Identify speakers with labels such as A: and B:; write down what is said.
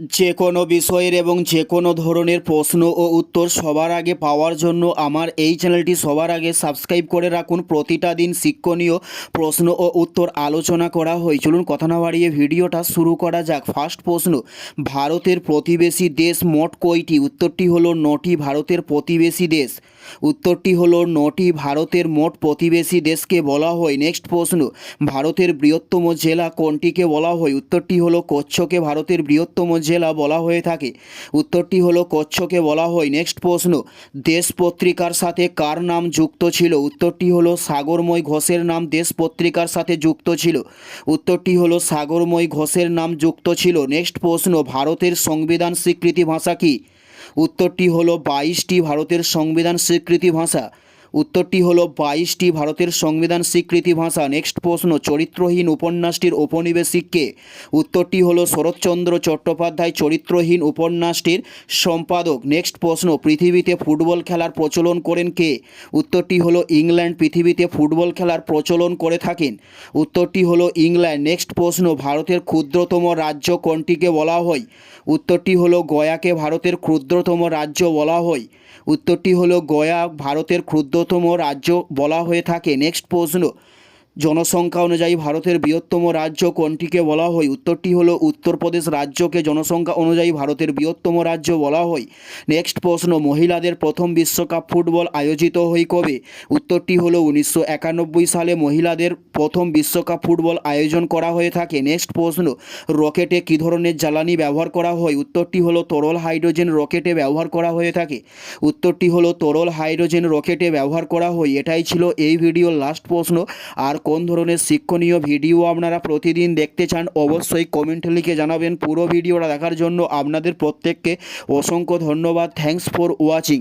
A: যে কোনো বিষয়ের এবং যে কোনো ধরনের প্রশ্ন ও উত্তর সবার আগে পাওয়ার জন্য আমার এই চ্যানেলটি সবার আগে সাবস্ক্রাইব করে রাখুন। প্রতিটা দিন শিক্ষণীয় প্রশ্ন ও উত্তর আলোচনা করা হয়। চলুন কথা না বাড়িয়ে ভিডিওটা শুরু করা যাক। ফার্স্ট প্রশ্ন, ভারতের প্রতিবেশী দেশ মোট কয়টি? উত্তরটি হলো নটি, ভারতের প্রতিবেশী দেশ। উত্তরটি হলো, নটি ভারতের মোট প্রতিবেশী দেশকে বলা হয় নেক্সট প্রশ্ন, ভারতের বৃহত্তম জেলা কোনটিকে বলা হয়? উত্তরটি হলো, কচ্ছকে ভারতের বৃহত্তম জেলা বলা হয়ে থাকে। উত্তরটি হলো, কচ্ছকে বলা হয় নেক্সট প্রশ্ন, দেশ পত্রিকার সাথে কার নাম যুক্ত ছিল? উত্তরটি হলো, সাগরময় ঘোষের নাম দেশ পত্রিকার সাথে যুক্ত ছিল। উত্তরটি হলো, সাগরময় ঘোষের নাম যুক্ত ছিল। নেক্সট প্রশ্ন, ভারতের সংবিধান স্বীকৃতি ভাষা কি? উত্তরটি হলো বাইশটি ভারতের সংবিধান স্বীকৃতি ভাষা। উত্তরটি হলো বাইশটি ভারতের সংবিধান স্বীকৃতি ভাষা। নেক্সট প্রশ্ন, চরিত্রহীন উপন্যাসটির ঔপনিবেশিক কে উত্তরটি হলো শরৎচন্দ্র চট্টোপাধ্যায় চরিত্রহীন উপন্যাসটির সম্পাদক। নেক্সট প্রশ্ন, পৃথিবীতে ফুটবল খেলার প্রচলন করেন কে? উত্তরটি হলো ইংল্যান্ড, পৃথিবীতে ফুটবল খেলার প্রচলন করে থাকেন। উত্তরটি হলো ইংল্যান্ড। নেক্সট প্রশ্ন, ভারতের ক্ষুদ্রতম রাজ্য কোনটিকে বলা হয়? উত্তরটি হলো গয়াকে ভারতের ক্ষুদ্রতম রাজ্য বলা হয়। উত্তরটি হলো গয়া, ভারতের ক্ষুদ্রতম রাজ্য বলা হয়ে থাকে। নেক্সট প্রশ্ন জনসংখ্যা অনুযায়ী ভারতের বৃহত্তম রাজ্য কোনটিকে বলা হয়? উত্তরটি হলো উত্তরপ্রদেশ রাজ্যকে জনসংখ্যা অনুযায়ী ভারতের বৃহত্তম রাজ্য বলা হয়। নেক্সট প্রশ্ন, মহিলাদের প্রথম বিশ্বকাপ ফুটবল আয়োজিত হয় কবে? উত্তরটি হলো উনিশশো একানব্বই সালে মহিলাদের প্রথম বিশ্বকাপ ফুটবল আয়োজন করা হয়ে থাকে। নেক্সট প্রশ্ন, রকেটে কী ধরনের জ্বালানি ব্যবহার করা হয়? উত্তরটি হলো তরল হাইড্রোজেন রকেটে ব্যবহার করা হয়ে থাকে। উত্তরটি হলো তরল হাইড্রোজেন রকেটে ব্যবহার করা হয়। এটাই ছিল এই ভিডিওর লাস্ট প্রশ্ন। আর কোন ধরনের শিক্ষণীয় ভিডিও আপনারা প্রতিদিন দেখতে চান, অবশ্যই কমেন্ট লিখে জানাবেন। পুরো ভিডিওটা দেখার জন্য আপনাদের প্রত্যেককে অসংখ্য ধন্যবাদ। Thanks for watching